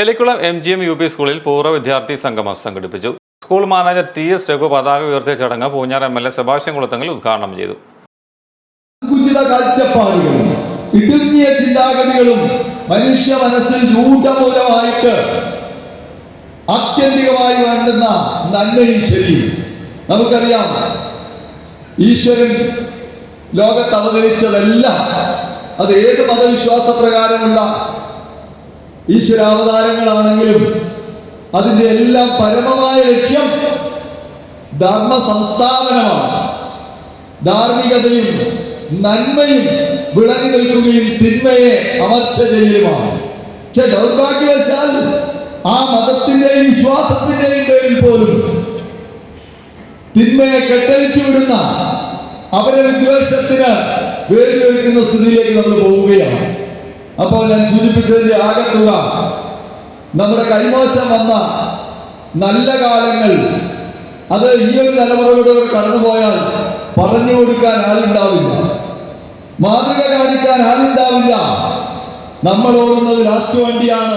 Elikkulam M G M U P സ്കൂളിൽ പൂർവ വിദ്യാർത്ഥി സംഗമം സംഘടിപ്പിച്ചു. School manager T S Raghu പതാക ഉയർത്തിയ ചടങ്ങ് Poonjar M L A Sebastian Kulathungal ഉദ്ഘാടനം ചെയ്തു. ഇടുങ്ങിയ ചിന്താഗതികളും മനുഷ്യ മനസ്സിൽ രൂഢമൂലമായിട്ട് ആത്യന്തികമായി വേണ്ടുന്ന നന്മയും ശരിയും. നമുക്കറിയാം ഈശ്വരൻ ലോകത്ത് അവതരിച്ചതെല്ലാം അത് ഏത് മതവിശ്വാസ പ്രകാരമുള്ള ഈശ്വരാവതാരങ്ങളാണെങ്കിലും അതിന്റെ എല്ലാം പരമമായ ലക്ഷ്യം ധർമ്മ സംസ്ഥാപനമാണ് ധാർമ്മികതയും നന്മയും വിളങ്ങി നിൽക്കുകയും തിന്മയെ അമർച്ച ചെയ്യലുമാണ് പക്ഷെ ദൗർഭാഗ്യവശാൽ ആ മതത്തിന്റെയും വിശ്വാസത്തിന്റെയും പേരിൽ പോലും തിന്മയെ കെട്ടഴിച്ചു വിടുന്ന അവരെ വിദ്വേഷത്തിന് വേദിയൊരുക്കുന്ന സ്ഥിതിയിലേക്ക് നമ്മൾ പോവുകയാണ്. അപ്പോൾ ഞാൻ സൂചിപ്പിച്ചതിന്റെ ആകത്തുക. നമ്മുടെ കൈമോശം വന്ന നല്ല കാലങ്ങൾ അത് ഈ ഒരു തലമുറയോട് കടന്നുപോയാൽ പറഞ്ഞു കൊടുക്കാൻ ആരുണ്ടാവില്ല. മാതൃക കാണിക്കാൻ ആരുണ്ടാവില്ല. നമ്മൾ ഓടുന്നത് രാഷ്ട്രവണ്ടിയാണ് വണ്ടിയാണ്.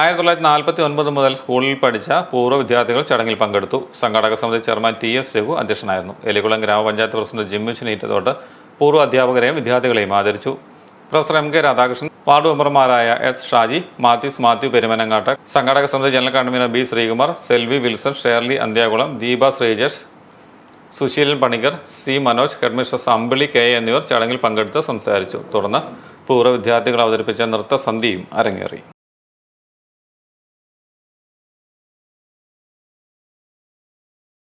ആയിരത്തി തൊള്ളായിരത്തി നാൽപ്പത്തി ഒൻപത് മുതൽ സ്കൂളിൽ പഠിച്ച പൂർവ വിദ്യാർത്ഥികൾ ചടങ്ങിൽ പങ്കെടുത്തു. സംഘാടക സമിതി ചെയർമാൻ ടി എസ് രഘു അധ്യക്ഷനായിരുന്നു. എലികുളം ഗ്രാമപഞ്ചായത്ത് പ്രസിഡന്റ് ജിമ്മിച്ചു നീറ്റത്തോട്ട് പൂർവ അധ്യാപകരെയും വിദ്യാർത്ഥികളെയും ആദരിച്ചു. Professor M K Radhakrishnan ward മെമ്പർമാരായ S Shaji Mathews Mathew Perumanangatt സംഘാടക സമിതി general convener B Sreekumar Selvi Wilson Shirley Anthyakulam Deepa Sreejesh Susheelan Panicker C Manoj headmistress Ambili K എന്നിവർ ചടങ്ങിൽ പങ്കെടുത്ത് സംസാരിച്ചു. തുടർന്ന് പൂർവ വിദ്യാർത്ഥികൾ അവതരിപ്പിച്ച നൃത്തസന്ധിയും അരങ്ങേറി.